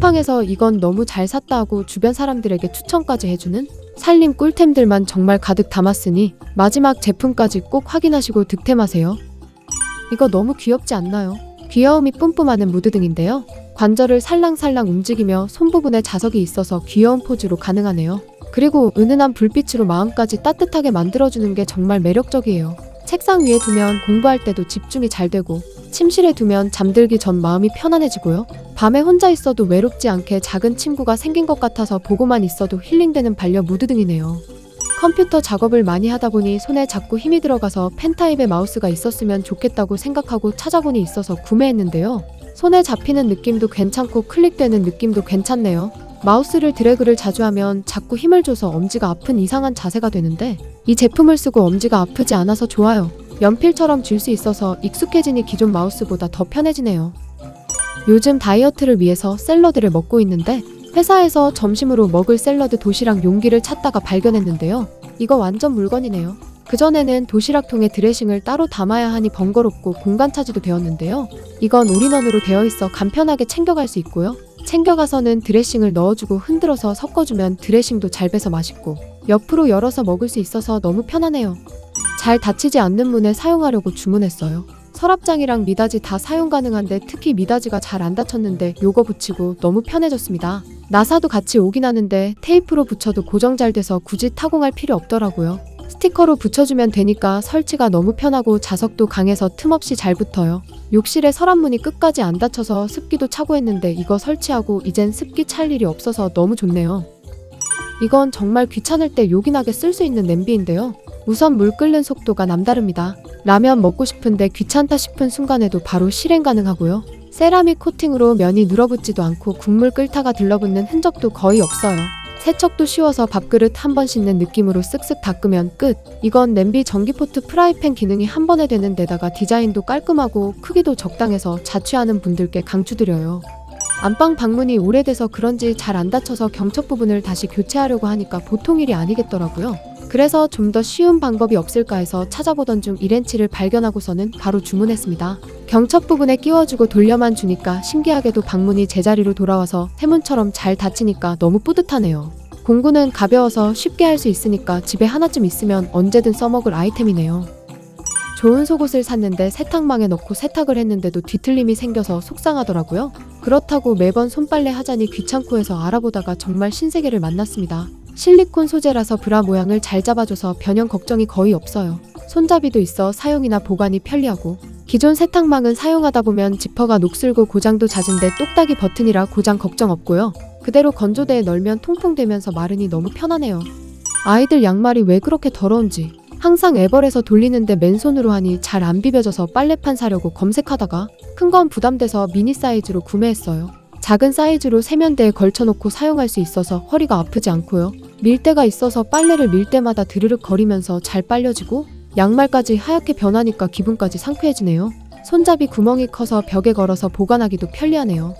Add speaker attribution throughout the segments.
Speaker 1: 쿠팡에서 이건 너무 잘 샀다 하고 주변 사람들에게 추천까지 해주는 살림 꿀템들만 정말 가득 담았으니 마지막 제품까지 꼭 확인하시고 득템하세요. 이거 너무 귀엽지 않나요? 귀여움이 뿜뿜하는 무드등인데요. 관절을 살랑살랑 움직이며 손 부분에 자석이 있어서 귀여운 포즈로 가능하네요. 그리고 은은한 불빛으로 마음까지 따뜻하게 만들어주는 게 정말 매력적이에요. 책상 위에 두면 공부할 때도 집중이 잘 되고 침실에 두면 잠들기 전 마음이 편안해지고요. 밤에 혼자 있어도 외롭지 않게 작은 친구가 생긴 것 같아서 보고만 있어도 힐링되는 반려 무드 등이네요. 컴퓨터 작업을 많이 하다 보니 손에 자꾸 힘이 들어가서 펜타입의 마우스가 있었으면 좋겠다고 생각하고 찾아보니 있어서 구매했는데요. 손에 잡히는 느낌도 괜찮고 클릭되는 느낌도 괜찮네요. 마우스를 드래그를 자주 하면 자꾸 힘을 줘서 엄지가 아픈 이상한 자세가 되는데 이 제품을 쓰고 엄지가 아프지 않아서 좋아요. 연필처럼 쥘수 있어서 익숙해지니 기존 마우스보다 더 편해지네요. 요즘 다이어트를 위해서 샐러드를 먹고 있는데 회사에서 점심으로 먹을 샐러드 도시락 용기를 찾다가 발견했는데요. 이거 완전 물건이네요. 그전에는 도시락통에 드레싱을 따로 담아야 하니 번거롭고 공간 차지도 되었는데요. 이건 올인원으로 되어 있어 간편하게 챙겨갈 수 있고요. 챙겨가서는 드레싱을 넣어주고 흔들어서 섞어주면 드레싱도 잘 배서 맛있고 옆으로 열어서 먹을 수 있어서 너무 편하네요. 잘 닫히지 않는 문에 사용하려고 주문했어요. 서랍장이랑 미닫이 다 사용 가능한데 특히 미닫이가 잘 안 닫혔는데 요거 붙이고 너무 편해졌습니다. 나사도 같이 오긴 하는데 테이프로 붙여도 고정 잘 돼서 굳이 타공할 필요 없더라고요. 스티커로 붙여주면 되니까 설치가 너무 편하고 자석도 강해서 틈없이 잘 붙어요. 욕실에 서랍문이 끝까지 안 닫혀서 습기도 차고 했는데 이거 설치하고 이젠 습기 찰 일이 없어서 너무 좋네요. 이건 정말 귀찮을 때 요긴하게 쓸 수 있는 냄비인데요. 우선 물 끓는 속도가 남다릅니다. 라면 먹고 싶은데 귀찮다 싶은 순간에도 바로 실행 가능하고요. 세라믹 코팅으로 면이 눌어붙지도 않고 국물 끓다가 들러붙는 흔적도 거의 없어요. 세척도 쉬워서 밥그릇 한 번 씻는 느낌으로 쓱쓱 닦으면 끝. 이건 냄비 전기포트 프라이팬 기능이 한 번에 되는 데다가 디자인도 깔끔하고 크기도 적당해서 자취하는 분들께 강추드려요. 안방 방문이 오래돼서 그런지 잘 안 닫혀서 경첩 부분을 다시 교체하려고 하니까 보통 일이 아니겠더라고요. 그래서 좀 더 쉬운 방법이 없을까 해서 찾아보던 중 이렌치를 발견하고서는 바로 주문했습니다. 경첩 부분에 끼워주고 돌려만 주니까 신기하게도 방문이 제자리로 돌아와서 해문처럼 잘 닫히니까 너무 뿌듯하네요. 공구는 가벼워서 쉽게 할 수 있으니까 집에 하나쯤 있으면 언제든 써먹을 아이템이네요. 좋은 속옷을 샀는데 세탁망에 넣고 세탁을 했는데도 뒤틀림이 생겨서 속상하더라고요. 그렇다고 매번 손빨래 하자니 귀찮고 해서 알아보다가 정말 신세계를 만났습니다. 실리콘 소재라서 브라 모양을 잘 잡아줘서 변형 걱정이 거의 없어요. 손잡이도 있어 사용이나 보관이 편리하고 기존 세탁망은 사용하다 보면 지퍼가 녹슬고 고장도 잦은데 똑딱이 버튼이라 고장 걱정 없고요. 그대로 건조대에 널면 통풍되면서 마르니 너무 편하네요. 아이들 양말이 왜 그렇게 더러운지 항상 애벌에서 돌리는데 맨손으로 하니 잘 안 비벼져서 빨래판 사려고 검색하다가 큰 건 부담돼서 미니 사이즈로 구매했어요. 작은 사이즈로 세면대에 걸쳐놓고 사용할 수 있어서 허리가 아프지 않고요. 밀대가 있어서 빨래를 밀 때마다 드르륵 거리면서 잘 빨려지고 양말까지 하얗게 변하니까 기분까지 상쾌해지네요. 손잡이 구멍이 커서 벽에 걸어서 보관하기도 편리하네요.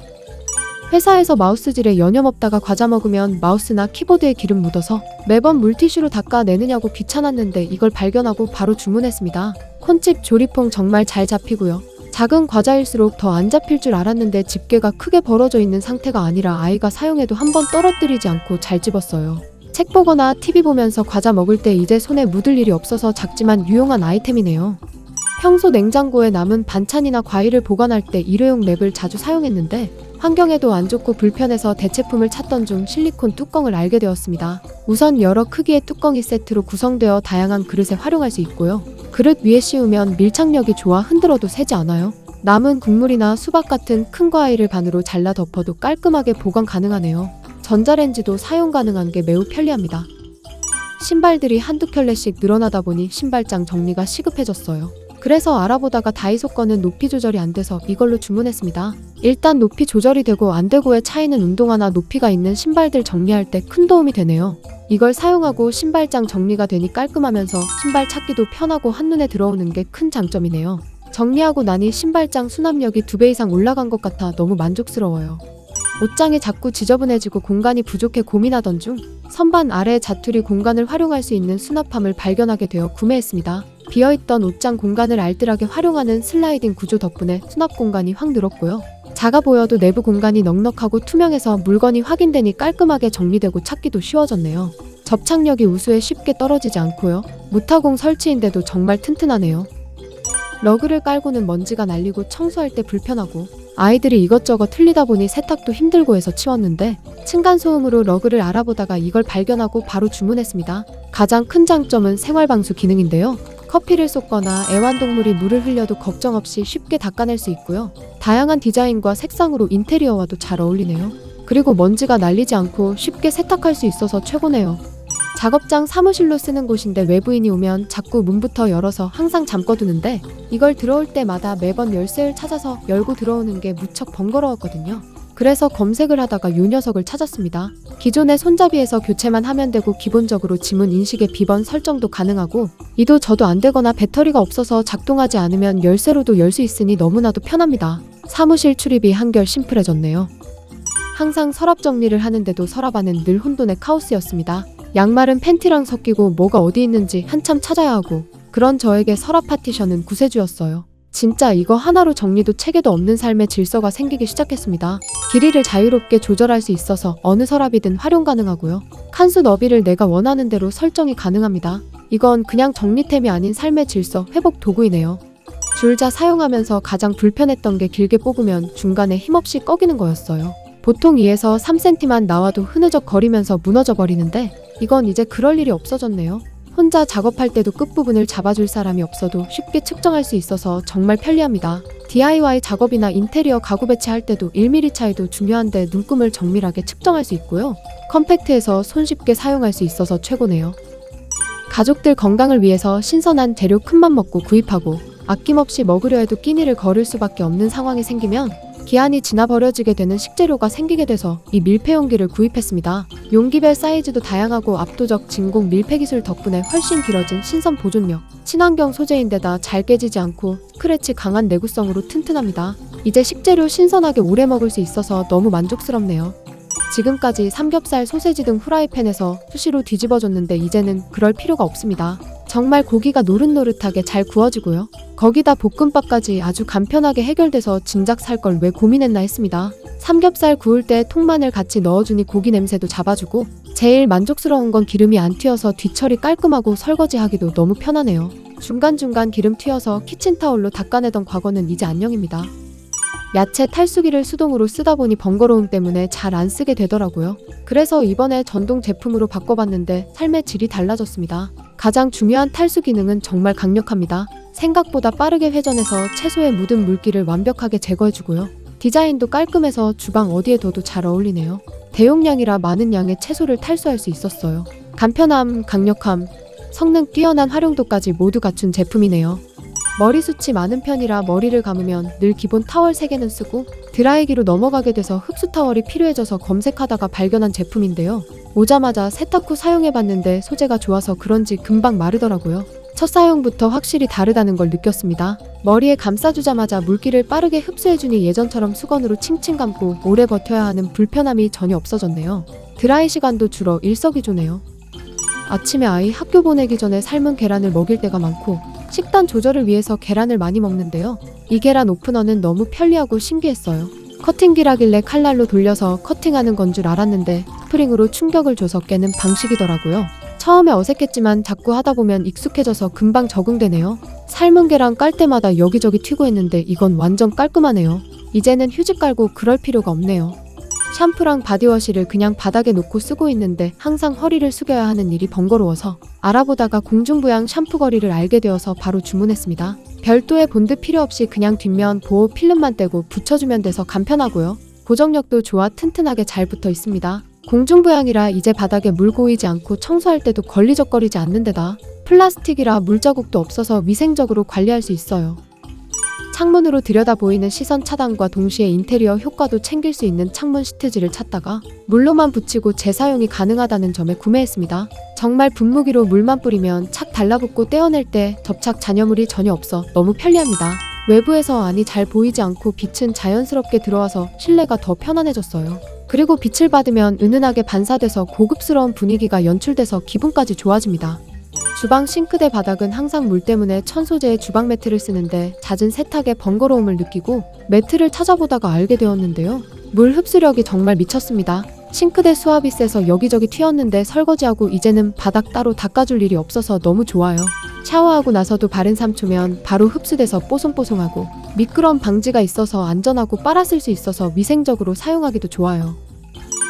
Speaker 1: 회사에서 마우스질에 여념없다가 과자 먹으면 마우스나 키보드에 기름 묻어서 매번 물티슈로 닦아내느냐고 귀찮았는데 이걸 발견하고 바로 주문했습니다. 콘칩 조리퐁 정말 잘 잡히고요. 작은 과자일수록 더 안 잡힐 줄 알았는데 집게가 크게 벌어져 있는 상태가 아니라 아이가 사용해도 한 번 떨어뜨리지 않고 잘 집었어요. 책 보거나 TV 보면서 과자 먹을 때 이제 손에 묻을 일이 없어서 작지만 유용한 아이템이네요. 평소 냉장고에 남은 반찬이나 과일을 보관할 때 일회용 랩을 자주 사용했는데 환경에도 안 좋고 불편해서 대체품을 찾던 중 실리콘 뚜껑을 알게 되었습니다. 우선 여러 크기의 뚜껑이 세트로 구성되어 다양한 그릇에 활용할 수 있고요. 그릇 위에 씌우면 밀착력이 좋아 흔들어도 새지 않아요. 남은 국물이나 수박 같은 큰 과일을 반으로 잘라 덮어도 깔끔하게 보관 가능하네요. 전자레인지도 사용 가능한 게 매우 편리합니다. 신발들이 한두 켤레씩 늘어나다 보니 신발장 정리가 시급해졌어요. 그래서 알아보다가 다이소 거는 높이 조절이 안 돼서 이걸로 주문했습니다. 일단 높이 조절이 되고 안 되고의 차이는 운동화나 높이가 있는 신발들 정리할 때 큰 도움이 되네요. 이걸 사용하고 신발장 정리가 되니 깔끔하면서 신발 찾기도 편하고 한눈에 들어오는 게 큰 장점이네요. 정리하고 나니 신발장 수납력이 두 배 이상 올라간 것 같아 너무 만족스러워요. 옷장이 자꾸 지저분해지고 공간이 부족해 고민하던 중 선반 아래 자투리 공간을 활용할 수 있는 수납함을 발견하게 되어 구매했습니다. 비어있던 옷장 공간을 알뜰하게 활용하는 슬라이딩 구조 덕분에 수납 공간이 확 늘었고요. 작아 보여도 내부 공간이 넉넉하고 투명해서 물건이 확인되니 깔끔하게 정리되고 찾기도 쉬워졌네요. 접착력이 우수해 쉽게 떨어지지 않고요. 무타공 설치인데도 정말 튼튼하네요. 러그를 깔고는 먼지가 날리고 청소할 때 불편하고 아이들이 이것저것 틀리다 보니 세탁도 힘들고 해서 치웠는데 층간소음으로 러그를 알아보다가 이걸 발견하고 바로 주문했습니다. 가장 큰 장점은 생활방수 기능인데요. 커피를 쏟거나 애완동물이 물을 흘려도 걱정 없이 쉽게 닦아낼 수 있고요. 다양한 디자인과 색상으로 인테리어와도 잘 어울리네요. 그리고 먼지가 날리지 않고 쉽게 세탁할 수 있어서 최고네요. 작업장 사무실로 쓰는 곳인데 외부인이 오면 자꾸 문부터 열어서 항상 잠궈두는데 이걸 들어올 때마다 매번 열쇠를 찾아서 열고 들어오는 게 무척 번거로웠거든요. 그래서 검색을 하다가 요 녀석을 찾았습니다. 기존의 손잡이에서 교체만 하면 되고 기본적으로 지문 인식의 비번 설정도 가능하고 이도 저도 안 되거나 배터리가 없어서 작동하지 않으면 열쇠로도 열 수 있으니 너무나도 편합니다. 사무실 출입이 한결 심플해졌네요. 항상 서랍 정리를 하는데도 서랍 안은 늘 혼돈의 카오스였습니다. 양말은 팬티랑 섞이고 뭐가 어디 있는지 한참 찾아야 하고 그런 저에게 서랍 파티션은 구세주였어요. 진짜 이거 하나로 정리도 체계도 없는 삶의 질서가 생기기 시작했습니다. 길이를 자유롭게 조절할 수 있어서 어느 서랍이든 활용 가능하고요. 칸수 너비를 내가 원하는 대로 설정이 가능합니다. 이건 그냥 정리템이 아닌 삶의 질서 회복 도구이네요. 줄자 사용하면서 가장 불편했던 게 길게 뽑으면 중간에 힘없이 꺾이는 거였어요. 보통 2에서 3cm만 나와도 흐느적 거리면서 무너져 버리는데 이건 이제 그럴 일이 없어졌네요. 혼자 작업할 때도 끝부분을 잡아줄 사람이 없어도 쉽게 측정할 수 있어서 정말 편리합니다. DIY 작업이나 인테리어 가구 배치할 때도 1mm 차이도 중요한데 눈금을 정밀하게 측정할 수 있고요. 컴팩트해서 손쉽게 사용할 수 있어서 최고네요. 가족들 건강을 위해서 신선한 재료 큰맘 먹고 구입하고 아낌없이 먹으려 해도 끼니를 거를 수밖에 없는 상황이 생기면 기한이 지나 버려지게 되는 식재료가 생기게 돼서 이 밀폐 용기를 구입했습니다. 용기별 사이즈도 다양하고 압도적 진공 밀폐 기술 덕분에 훨씬 길어진 신선 보존력, 친환경 소재인데다 잘 깨지지 않고 스크래치 강한 내구성으로 튼튼합니다. 이제 식재료 신선하게 오래 먹을 수 있어서 너무 만족스럽네요. 지금까지 삼겹살, 소세지 등 후라이팬에서 수시로 뒤집어줬는데 이제는 그럴 필요가 없습니다. 정말 고기가 노릇노릇하게 잘 구워지고요. 거기다 볶음밥까지 아주 간편하게 해결돼서 진작 살 걸 왜 고민했나 했습니다. 삼겹살 구울 때 통마늘 같이 넣어주니 고기 냄새도 잡아주고 제일 만족스러운 건 기름이 안 튀어서 뒤처리 깔끔하고 설거지하기도 너무 편하네요. 중간중간 기름 튀어서 키친타올로 닦아내던 과거는 이제 안녕입니다. 야채 탈수기를 수동으로 쓰다 보니 번거로움 때문에 잘 안 쓰게 되더라고요. 그래서 이번에 전동 제품으로 바꿔봤는데 삶의 질이 달라졌습니다. 가장 중요한 탈수 기능은 정말 강력합니다. 생각보다 빠르게 회전해서 채소에 묻은 물기를 완벽하게 제거해주고요. 디자인도 깔끔해서 주방 어디에 둬도 잘 어울리네요. 대용량이라 많은 양의 채소를 탈수할 수 있었어요. 간편함, 강력함, 성능 뛰어난 활용도까지 모두 갖춘 제품이네요. 머리숱이 많은 편이라 머리를 감으면 늘 기본 타월 3개는 쓰고 드라이기로 넘어가게 돼서 흡수 타월이 필요해져서 검색하다가 발견한 제품인데요. 오자마자 세탁 후 사용해봤는데 소재가 좋아서 그런지 금방 마르더라고요. 첫 사용부터 확실히 다르다는 걸 느꼈습니다. 머리에 감싸주자마자 물기를 빠르게 흡수해주니 예전처럼 수건으로 칭칭 감고 오래 버텨야 하는 불편함이 전혀 없어졌네요. 드라이 시간도 줄어 일석이조네요. 아침에 아이 학교 보내기 전에 삶은 계란을 먹일 때가 많고 식단 조절을 위해서 계란을 많이 먹는데요. 이 계란 오프너는 너무 편리하고 신기했어요. 커팅기라길래 칼날로 돌려서 커팅하는 건 줄 알았는데 스프링으로 충격을 줘서 깨는 방식이더라고요. 처음에 어색했지만 자꾸 하다 보면 익숙해져서 금방 적응되네요. 삶은 계란 깔 때마다 여기저기 튀고 했는데 이건 완전 깔끔하네요. 이제는 휴지 깔고 그럴 필요가 없네요. 샴푸랑 바디워시를 그냥 바닥에 놓고 쓰고 있는데 항상 허리를 숙여야 하는 일이 번거로워서 알아보다가 공중부양 샴푸 거리를 알게 되어서 바로 주문했습니다. 별도의 본드 필요 없이 그냥 뒷면 보호 필름만 떼고 붙여주면 돼서 간편하고요. 고정력도 좋아 튼튼하게 잘 붙어 있습니다. 공중부양이라 이제 바닥에 물 고이지 않고 청소할 때도 걸리적거리지 않는 데다 플라스틱이라 물자국도 없어서 위생적으로 관리할 수 있어요. 창문으로 들여다 보이는 시선 차단과 동시에 인테리어 효과도 챙길 수 있는 창문 시트지를 찾다가 물로만 붙이고 재사용이 가능하다는 점에 구매했습니다. 정말 분무기로 물만 뿌리면 착 달라붙고 떼어낼 때 접착 잔여물이 전혀 없어 너무 편리합니다. 외부에서 안이 잘 보이지 않고 빛은 자연스럽게 들어와서 실내가 더 편안해졌어요. 그리고 빛을 받으면 은은하게 반사돼서 고급스러운 분위기가 연출돼서 기분까지 좋아집니다. 주방 싱크대 바닥은 항상 물 때문에 천소재의 주방 매트를 쓰는데 잦은 세탁에 번거로움을 느끼고 매트를 찾아보다가 알게 되었는데요. 물 흡수력이 정말 미쳤습니다. 싱크대 수압이 세서 여기저기 튀었는데 설거지하고 이제는 바닥 따로 닦아줄 일이 없어서 너무 좋아요. 샤워하고 나서도 바른 3초면 바로 흡수돼서 뽀송뽀송하고 미끄럼 방지가 있어서 안전하고 빨아쓸 수 있어서 위생적으로 사용하기도 좋아요.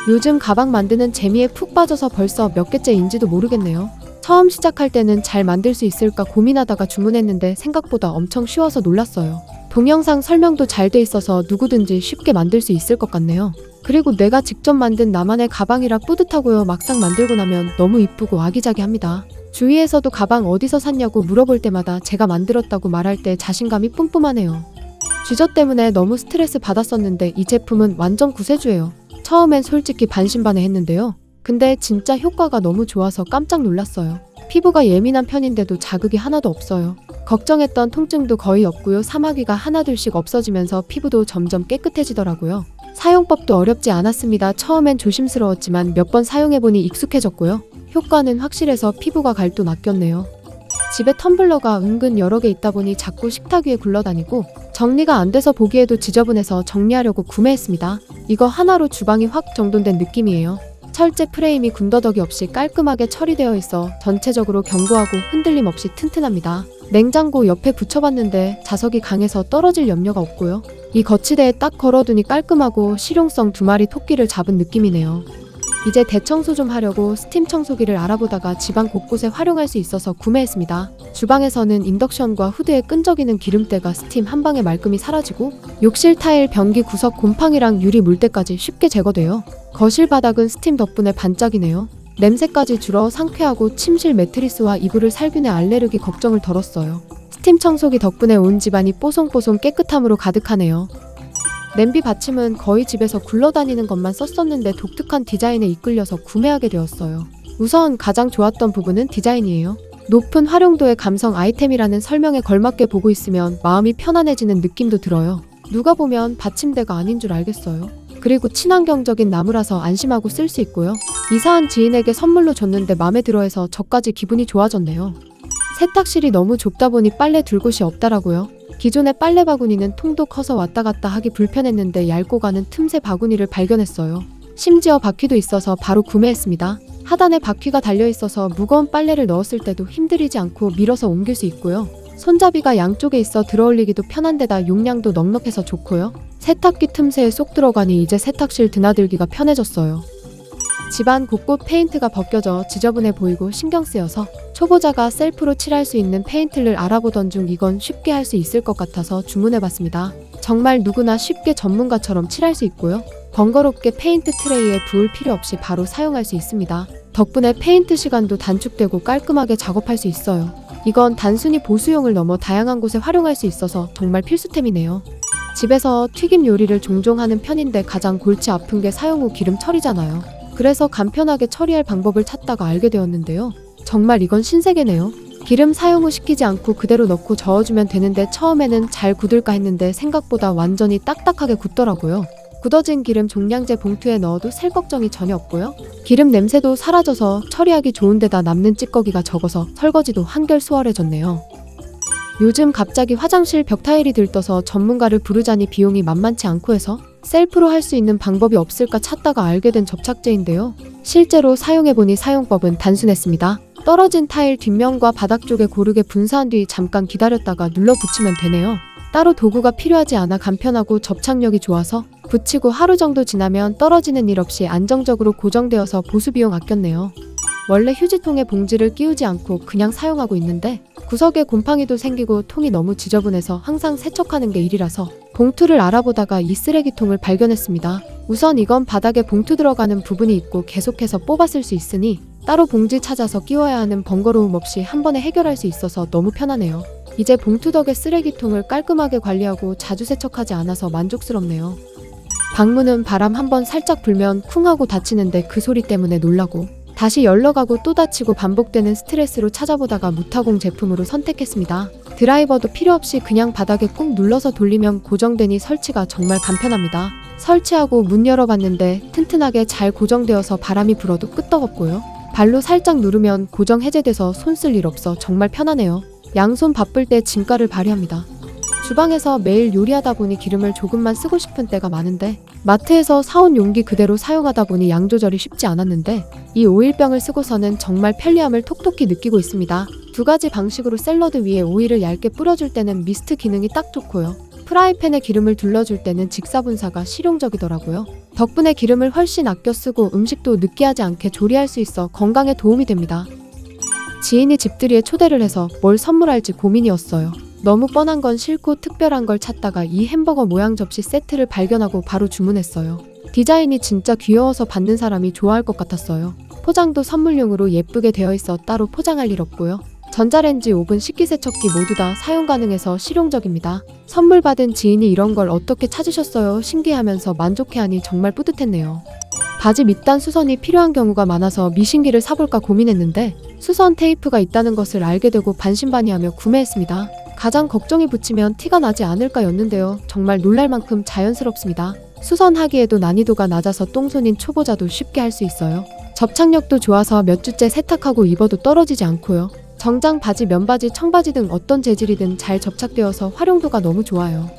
Speaker 1: 요즘 가방 만드는 재미에 푹 빠져서 벌써 몇 개째인지도 모르겠네요. 처음 시작할 때는 잘 만들 수 있을까 고민하다가 주문했는데 생각보다 엄청 쉬워서 놀랐어요. 동영상 설명도 잘 돼 있어서 누구든지 쉽게 만들 수 있을 것 같네요. 그리고 내가 직접 만든 나만의 가방이라 뿌듯하고요. 막상 만들고 나면 너무 이쁘고 아기자기합니다. 주위에서도 가방 어디서 샀냐고 물어볼 때마다 제가 만들었다고 말할 때 자신감이 뿜뿜하네요. 쥐저 때문에 너무 스트레스 받았었는데 이 제품은 완전 구세주예요. 처음엔 솔직히 반신반의했는데요. 근데 진짜 효과가 너무 좋아서 깜짝 놀랐어요. 피부가 예민한 편인데도 자극이 하나도 없어요. 걱정했던 통증도 거의 없고요. 사마귀가 하나둘씩 없어지면서 피부도 점점 깨끗해지더라고요. 사용법도 어렵지 않았습니다. 처음엔 조심스러웠지만 몇 번 사용해보니 익숙해졌고요. 효과는 확실해서 피부가 갈도 낚였네요. 집에 텀블러가 은근 여러 개 있다 보니 자꾸 식탁 위에 굴러다니고 정리가 안 돼서 보기에도 지저분해서 정리하려고 구매했습니다. 이거 하나로 주방이 확 정돈된 느낌이에요. 철제 프레임이 군더더기 없이 깔끔하게 처리되어 있어 전체적으로 견고하고 흔들림 없이 튼튼합니다. 냉장고 옆에 붙여봤는데 자석이 강해서 떨어질 염려가 없고요. 이 거치대에 딱 걸어두니 깔끔하고 실용성 두 마리 토끼를 잡은 느낌이네요. 이제 대청소 좀 하려고 스팀 청소기를 알아보다가 집안 곳곳에 활용할 수 있어서 구매했습니다. 주방에서는 인덕션과 후드에 끈적이는 기름때가 스팀 한 방에 말끔히 사라지고 욕실 타일, 변기 구석 곰팡이랑 유리 물때까지 쉽게 제거돼요. 거실 바닥은 스팀 덕분에 반짝이네요. 냄새까지 줄어 상쾌하고 침실 매트리스와 이불을 살균해 알레르기 걱정을 덜었어요. 스팀 청소기 덕분에 온 집안이 뽀송뽀송 깨끗함으로 가득하네요. 냄비 받침은 거의 집에서 굴러다니는 것만 썼었는데 독특한 디자인에 이끌려서 구매하게 되었어요. 우선 가장 좋았던 부분은 디자인이에요. 높은 활용도의 감성 아이템이라는 설명에 걸맞게 보고 있으면 마음이 편안해지는 느낌도 들어요. 누가 보면 받침대가 아닌 줄 알겠어요. 그리고 친환경적인 나무라서 안심하고 쓸 수 있고요. 이사한 지인에게 선물로 줬는데 마음에 들어해서 저까지 기분이 좋아졌네요. 세탁실이 너무 좁다 보니 빨래 둘 곳이 없더라고요. 기존의 빨래 바구니는 통도 커서 왔다 갔다 하기 불편했는데 얇고 가는 틈새 바구니를 발견했어요. 심지어 바퀴도 있어서 바로 구매했습니다. 하단에 바퀴가 달려 있어서 무거운 빨래를 넣었을 때도 힘들이지 않고 밀어서 옮길 수 있고요. 손잡이가 양쪽에 있어 들어올리기도 편한 데다 용량도 넉넉해서 좋고요. 세탁기 틈새에 쏙 들어가니 이제 세탁실 드나들기가 편해졌어요. 집안 곳곳 페인트가 벗겨져 지저분해 보이고 신경 쓰여서 초보자가 셀프로 칠할 수 있는 페인트를 알아보던 중 이건 쉽게 할 수 있을 것 같아서 주문해봤습니다. 정말 누구나 쉽게 전문가처럼 칠할 수 있고요. 번거롭게 페인트 트레이에 부을 필요 없이 바로 사용할 수 있습니다. 덕분에 페인트 시간도 단축되고 깔끔하게 작업할 수 있어요. 이건 단순히 보수용을 넘어 다양한 곳에 활용할 수 있어서 정말 필수템이네요. 집에서 튀김 요리를 종종 하는 편인데 가장 골치 아픈 게 사용 후 기름 처리잖아요. 그래서 간편하게 처리할 방법을 찾다가 알게 되었는데요. 정말 이건 신세계네요. 기름 사용 후 식히지 않고 그대로 넣고 저어주면 되는데 처음에는 잘 굳을까 했는데 생각보다 완전히 딱딱하게 굳더라고요. 굳어진 기름 종량제 봉투에 넣어도 셀 걱정이 전혀 없고요. 기름 냄새도 사라져서 처리하기 좋은 데다 남는 찌꺼기가 적어서 설거지도 한결 수월해졌네요. 요즘 갑자기 화장실 벽 타일이 들떠서 전문가를 부르자니 비용이 만만치 않고 해서 셀프로 할 수 있는 방법이 없을까 찾다가 알게 된 접착제인데요. 실제로 사용해보니 사용법은 단순했습니다. 떨어진 타일 뒷면과 바닥 쪽에 고르게 분사한 뒤 잠깐 기다렸다가 눌러 붙이면 되네요. 따로 도구가 필요하지 않아 간편하고 접착력이 좋아서 붙이고 하루 정도 지나면 떨어지는 일 없이 안정적으로 고정되어서 보수 비용 아꼈네요. 원래 휴지통에 봉지를 끼우지 않고 그냥 사용하고 있는데 구석에 곰팡이도 생기고 통이 너무 지저분해서 항상 세척하는 게 일이라서 봉투를 알아보다가 이 쓰레기통을 발견했습니다. 우선 이건 바닥에 봉투 들어가는 부분이 있고 계속해서 쓸수 있으니 따로 봉지 찾아서 끼워야 하는 번거로움 없이 한 번에 해결할 수 있어서 너무 편하네요. 이제 봉투 덕에 쓰레기통을 깔끔하게 관리하고 자주 세척하지 않아서 만족스럽네요. 방문은 바람 한 번 살짝 불면 쿵 하고 닫히는데 그 소리 때문에 놀라고 다시 열러가고 또 닫히고 반복되는 스트레스로 찾아보다가 무타공 제품으로 선택했습니다. 드라이버도 필요 없이 그냥 바닥에 꾹 눌러서 돌리면 고정되니 설치가 정말 간편합니다. 설치하고 문 열어봤는데 튼튼하게 잘 고정되어서 바람이 불어도 끄떡없고요. 발로 살짝 누르면 고정 해제돼서 손 쓸 일 없어 정말 편하네요. 양손 바쁠 때 진가를 발휘합니다. 주방에서 매일 요리하다 보니 기름을 조금만 쓰고 싶은 때가 많은데 마트에서 사온 용기 그대로 사용하다 보니 양 조절이 쉽지 않았는데 이 오일병을 쓰고서는 정말 편리함을 톡톡히 느끼고 있습니다. 두 가지 방식으로 샐러드 위에 오일을 얇게 뿌려줄 때는 미스트 기능이 딱 좋고요. 프라이팬에 기름을 둘러줄 때는 직사분사가 실용적이더라고요. 덕분에 기름을 훨씬 아껴 쓰고 음식도 느끼하지 않게 조리할 수 있어 건강에 도움이 됩니다. 지인이 집들이에 초대를 해서 뭘 선물할지 고민이었어요. 너무 뻔한 건 싫고 특별한 걸 찾다가 이 햄버거 모양 접시 세트를 발견하고 바로 주문했어요. 디자인이 진짜 귀여워서 받는 사람이 좋아할 것 같았어요. 포장도 선물용으로 예쁘게 되어 있어 따로 포장할 일 없고요. 전자레인지, 오븐, 식기세척기 모두 다 사용 가능해서 실용적입니다. 선물 받은 지인이 이런 걸 어떻게 찾으셨어요? 신기하면서 만족해하니 정말 뿌듯했네요. 바지 밑단 수선이 필요한 경우가 많아서 미신기를 사볼까 고민했는데 수선 테이프가 있다는 것을 알게 되고 반신반의하며 구매했습니다. 가장 걱정이 붙이면 티가 나지 않을까였는데요. 정말 놀랄 만큼 자연스럽습니다. 수선하기에도 난이도가 낮아서 똥손인 초보자도 쉽게 할 수 있어요. 접착력도 좋아서 몇 주째 세탁하고 입어도 떨어지지 않고요. 정장 바지, 면바지, 청바지 등 어떤 재질이든 잘 접착되어서 활용도가 너무 좋아요.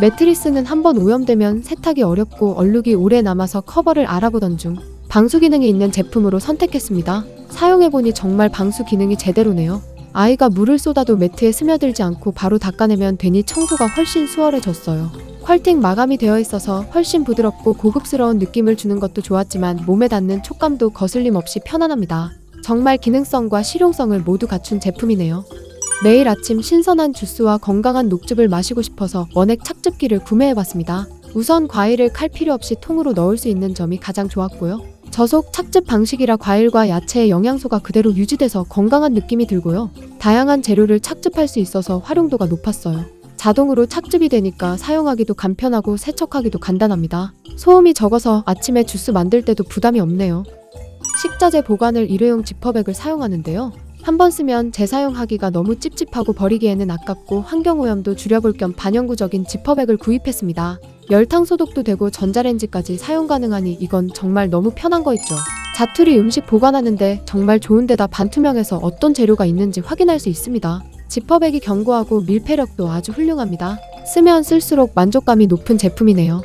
Speaker 1: 매트리스는 한번 오염되면 세탁이 어렵고 얼룩이 오래 남아서 커버를 알아보던 중 방수 기능이 있는 제품으로 선택했습니다. 사용해보니 정말 방수 기능이 제대로네요. 아이가 물을 쏟아도 매트에 스며들지 않고 바로 닦아내면 되니 청소가 훨씬 수월해졌어요. 퀄팅 마감이 되어 있어서 훨씬 부드럽고 고급스러운 느낌을 주는 것도 좋았지만 몸에 닿는 촉감도 거슬림 없이 편안합니다. 정말 기능성과 실용성을 모두 갖춘 제품이네요. 매일 아침 신선한 주스와 건강한 녹즙을 마시고 싶어서 원액 착즙기를 구매해봤습니다. 우선 과일을 칼 필요 없이 통으로 넣을 수 있는 점이 가장 좋았고요. 저속 착즙 방식이라 과일과 야채의 영양소가 그대로 유지돼서 건강한 느낌이 들고요. 다양한 재료를 착즙할 수 있어서 활용도가 높았어요. 자동으로 착즙이 되니까 사용하기도 간편하고 세척하기도 간단합니다. 소음이 적어서 아침에 주스 만들 때도 부담이 없네요. 식자재 보관을 일회용 지퍼백을 사용하는데요. 한 번 쓰면 재사용하기가 너무 찝찝하고 버리기에는 아깝고 환경오염도 줄여볼 겸 반영구적인 지퍼백을 구입했습니다. 열탕 소독도 되고 전자레인지까지 사용 가능하니 이건 정말 너무 편한 거 있죠. 자투리 음식 보관하는데 정말 좋은 데다 반투명해서 어떤 재료가 있는지 확인할 수 있습니다. 지퍼백이 견고하고 밀폐력도 아주 훌륭합니다. 쓰면 쓸수록 만족감이 높은 제품이네요.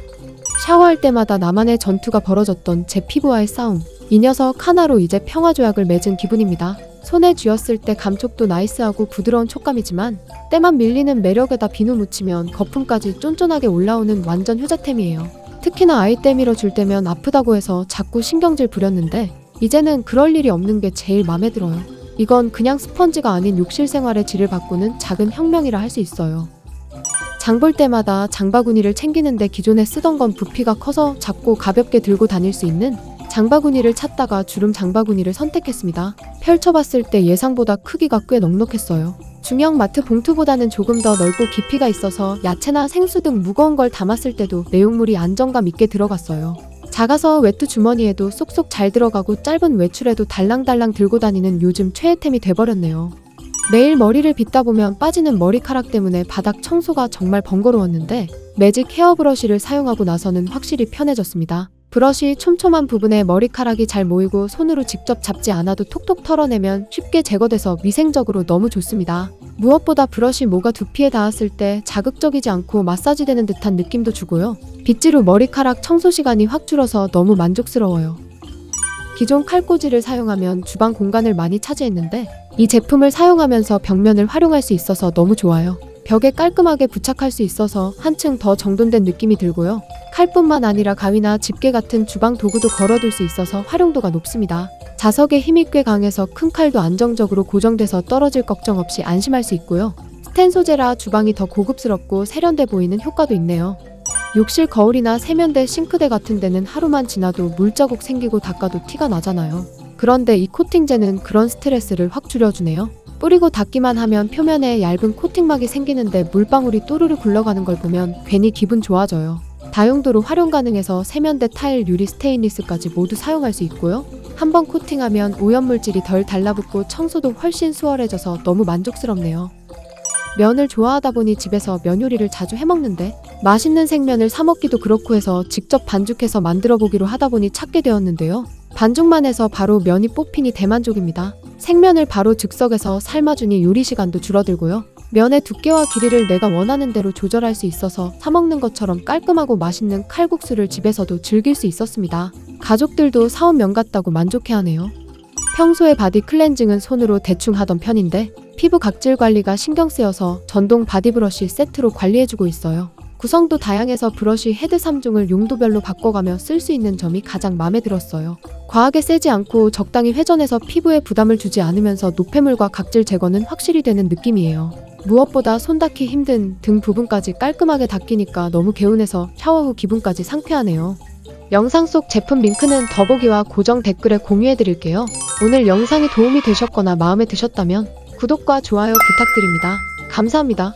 Speaker 1: 샤워할 때마다 나만의 전투가 벌어졌던 제 피부와의 싸움. 이 녀석 하나로 이제 평화조약을 맺은 기분입니다. 손에 쥐었을 때 감촉도 나이스하고 부드러운 촉감이지만 때만 밀리는 매력에다 비누 묻히면 거품까지 쫀쫀하게 올라오는 완전 효자템이에요. 특히나 아이 때 밀어 줄 때면 아프다고 해서 자꾸 신경질 부렸는데 이제는 그럴 일이 없는 게 제일 맘에 들어요. 이건 그냥 스펀지가 아닌 욕실 생활의 질을 바꾸는 작은 혁명이라 할 수 있어요. 장 볼 때마다 장바구니를 챙기는데 기존에 쓰던 건 부피가 커서 작고 가볍게 들고 다닐 수 있는 장바구니를 찾다가 주름 장바구니를 선택했습니다. 펼쳐봤을 때 예상보다 크기가 꽤 넉넉했어요. 중형 마트 봉투보다는 조금 더 넓고 깊이가 있어서 야채나 생수 등 무거운 걸 담았을 때도 내용물이 안정감 있게 들어갔어요. 작아서 외투 주머니에도 쏙쏙 잘 들어가고 짧은 외출에도 달랑달랑 들고 다니는 요즘 최애템이 돼버렸네요. 매일 머리를 빗다 보면 빠지는 머리카락 때문에 바닥 청소가 정말 번거로웠는데 매직 헤어 브러쉬를 사용하고 나서는 확실히 편해졌습니다. 브러쉬 촘촘한 부분에 머리카락이 잘 모이고 손으로 직접 잡지 않아도 톡톡 털어내면 쉽게 제거돼서 위생적으로 너무 좋습니다. 무엇보다 브러쉬 모가 두피에 닿았을 때 자극적이지 않고 마사지되는 듯한 느낌도 주고요. 빗지로 머리카락 청소 시간이 확 줄어서 너무 만족스러워요. 기존 칼꽂이를 사용하면 주방 공간을 많이 차지했는데 이 제품을 사용하면서 벽면을 활용할 수 있어서 너무 좋아요. 벽에 깔끔하게 부착할 수 있어서 한층 더 정돈된 느낌이 들고요. 칼뿐만 아니라 가위나 집게 같은 주방 도구도 걸어둘 수 있어서 활용도가 높습니다. 자석의 힘이 꽤 강해서 큰 칼도 안정적으로 고정돼서 떨어질 걱정 없이 안심할 수 있고요. 스텐 소재라 주방이 더 고급스럽고 세련돼 보이는 효과도 있네요. 욕실 거울이나 세면대, 싱크대 같은 데는 하루만 지나도 물자국 생기고 닦아도 티가 나잖아요. 그런데 이 코팅제는 그런 스트레스를 확 줄여주네요. 뿌리고 닦기만 하면 표면에 얇은 코팅막이 생기는데 물방울이 또르르 굴러가는 걸 보면 괜히 기분 좋아져요. 다용도로 활용 가능해서 세면대 타일, 유리, 스테인리스까지 모두 사용할 수 있고요. 한번 코팅하면 오염물질이 덜 달라붙고 청소도 훨씬 수월해져서 너무 만족스럽네요. 면을 좋아하다 보니 집에서 면 요리를 자주 해먹는데 맛있는 생면을 사 먹기도 그렇고 해서 직접 반죽해서 만들어 보기로 하다 보니 찾게 되었는데요. 반죽만 해서 바로 면이 뽑히니 대만족입니다. 생면을 바로 즉석에서 삶아주니 요리 시간도 줄어들고요. 면의 두께와 길이를 내가 원하는 대로 조절할 수 있어서 사먹는 것처럼 깔끔하고 맛있는 칼국수를 집에서도 즐길 수 있었습니다. 가족들도 사온 면 같다고 만족해하네요. 평소에 바디 클렌징은 손으로 대충 하던 편인데 피부 각질 관리가 신경 쓰여서 전동 바디 브러쉬 세트로 관리해주고 있어요. 구성도 다양해서 브러쉬 헤드 3종을 용도별로 바꿔가며 쓸 수 있는 점이 가장 마음에 들었어요. 과하게 세지 않고 적당히 회전해서 피부에 부담을 주지 않으면서 노폐물과 각질 제거는 확실히 되는 느낌이에요. 무엇보다 손 닿기 힘든 등 부분까지 깔끔하게 닦이니까 너무 개운해서 샤워 후 기분까지 상쾌하네요. 영상 속 제품 링크는 더보기와 고정 댓글에 공유해 드릴게요. 오늘 영상이 도움이 되셨거나 마음에 드셨다면 구독과 좋아요 부탁드립니다. 감사합니다.